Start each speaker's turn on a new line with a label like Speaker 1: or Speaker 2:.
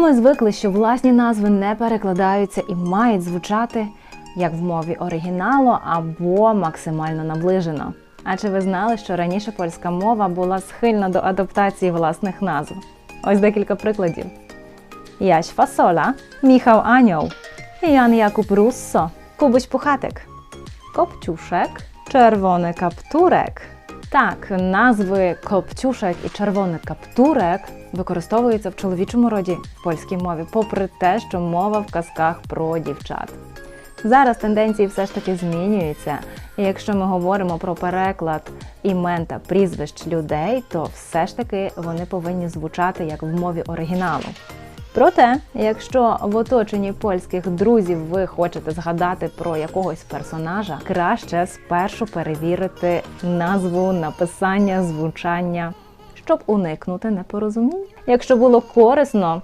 Speaker 1: Ми звикли, що власні назви не перекладаються і мають звучати як в мові оригіналу або максимально наближено. А чи ви знали, що раніше польська мова була схильна до адаптації власних назв? Ось декілька прикладів. Яś Фасола, Міхał Аньол, Ян Якуб Руссо, Кубусь Пухатик, Копчушек, Червоний Каптурек. Так, назви Копчушек і Червоний Каптурек використовуються в чоловічому роді в польській мові, попри те, що мова в казках про дівчат. Зараз тенденції все ж таки змінюються, і якщо ми говоримо про переклад імен та прізвищ людей, то все ж таки вони повинні звучати як в мові оригіналу. Проте, якщо в оточенні польських друзів ви хочете згадати про якогось персонажа, краще спершу перевірити назву, написання, звучання, щоб уникнути непорозумінь. Якщо було корисно